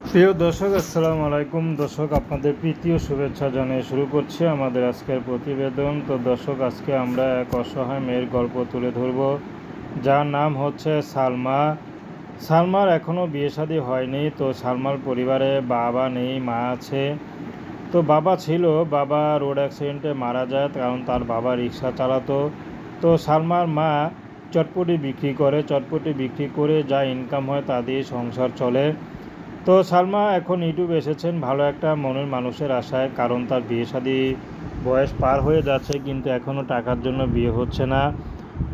প্রিয় দর্শক, আসসালামু আলাইকুম। দর্শক, আপনাদের প্রীতীয় শুভেচ্ছা জানিয়ে শুরু করছি আমাদের আজকের প্রতিবেদন। তো দর্শক, আজকে আমরা এক অসহায় মেয়ের গল্প তুলে ধরব। যার নাম হচ্ছে সালমা। সালমার এখনও বিয়ে শাদী হয়নি। তো সালমার পরিবারে বাবা নেই, মা আছে। তো বাবা ছিল, বাবা রোড অ্যাক্সিডেন্টে মারা যায়, কারণ তার বাবা রিক্সা চালাতো। তো সালমার মা চটপটি বিক্রি করে, চটপটি বিক্রি করে যা ইনকাম হয় তা দিয়ে সংসার চলে। তো সালমা, এখন ইউটিউবে এসেছেন ভালো একটা মনের মানুষের আশায়, কারণ তার বিয়ে শাদি বয়স পার হয়ে যাচ্ছে, কিন্তু এখনও টাকার জন্য বিয়ে হচ্ছে না।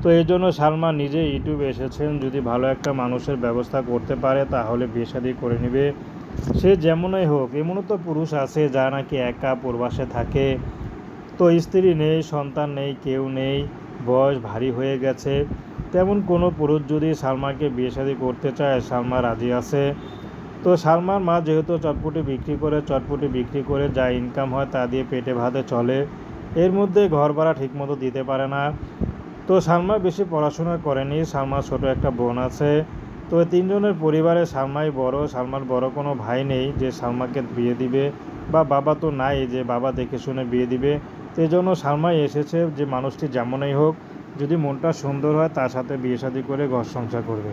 তো এই জন্য সালমা নিজে ইউটিউবে এসেছেন, যদি ভালো একটা মানুষের ব্যবস্থা করতে পারে, তাহলে বিয়ে শাদি করে নেবে। সে যেমনই হোক, এমনও তো পুরুষ আছে যা নাকি একা প্রবাসে থাকে। তো স্ত্রী নেই, সন্তান নেই, কেউ নেই, বয়স ভারী হয়ে গেছে। তেমন কোনো পুরুষ যদি সালমাকে বিয়ে শাদি করতে চায়, সালমা রাজি আছে। তো সালমার মা যেহেতু চটপটি বিক্রি করে, চটপটি বিক্রি করে যা ইনকাম হয় তা দিয়ে পেটে ভাতে চলে, এর মধ্যে ঘর ভাড়া ঠিকমতো দিতে পারে না। তো সালমা বেশি পড়াশোনা করেনি, সালমার ছোট একটা বোন আছে। তো তিনজনের পরিবারে সালমাই বড়, সালমার বড় কোনো ভাই নেই যে সালমাকে বিয়ে দিবে বা বাবা তো নাই যে বাবা দেখে শুনে বিয়ে দিবে। জন্য সালমাই এসেছে যে মানুষটি যেমনই হোক, যদি মনটা সুন্দর হয় তার সাথে বিয়ে শাদী করে ঘর সংসার করবে।